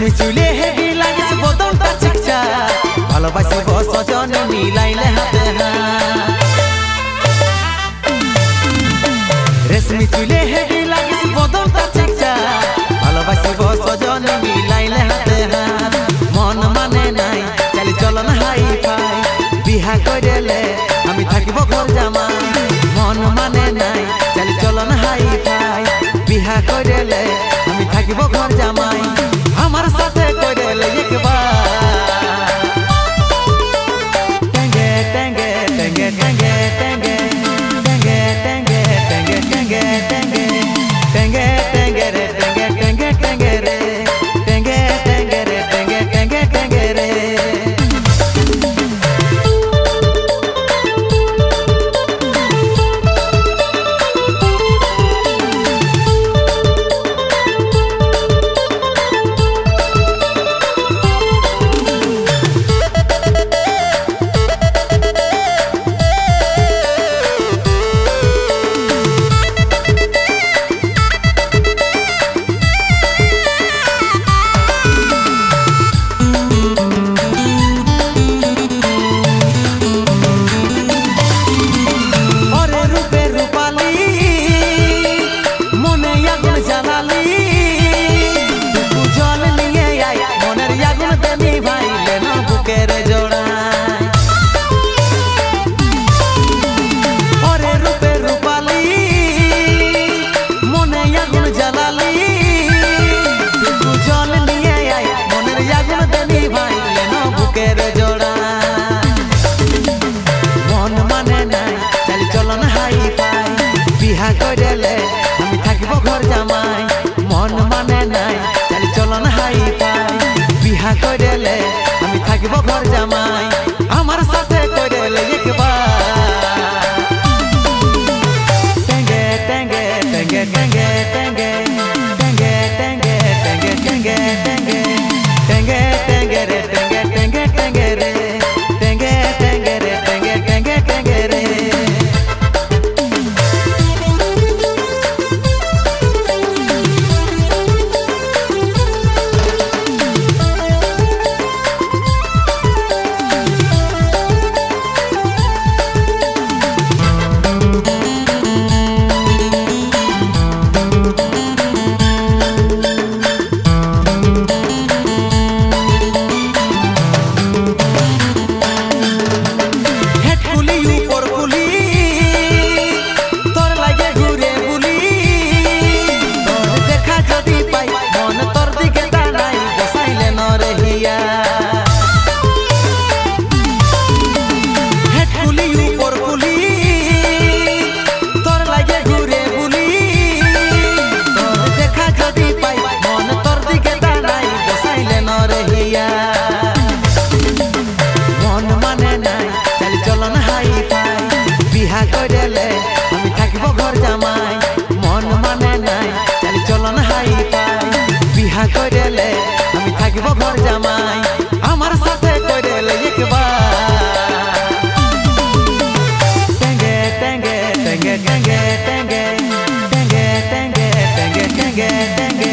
সে চুলে হেভি লাগিস বদনটা চিকচা ভালোবাসব সজনে মিলাইলে হাতে রেশমি চুলে হেভি লাগিস বদনটা চিকচা ভালোবাসব সজনে মিলাইলে হাতে মন মানে নাই চালি চলন হাই বিহা করেলে আমি থাকিব ঘর জামা মন মানে নাই চালি চলন হাই বিহা করেলে আমি থাকিব ঘর জামাই। get, get, get, get. Charlie. করেলে আমি থাকব ঘর জামাই আমার সাথে করেলে একবার টেঙ্গে টেঙ্গে টেঙ্গে টেঙ্গে টেঙ্গে টেঙ্গে টেঙ্গে টেঙ্গে টেঙ্গে টেঙ্গে করেলে আমি থাকিব ঘর জামাই মন মানে নাই আমি থাকিব ঘর জামাই আমার সাথে করেলে একবার টেঙ্গে টেঙ্গে টেঙ্গে টেঙ্গে টেঙ্গে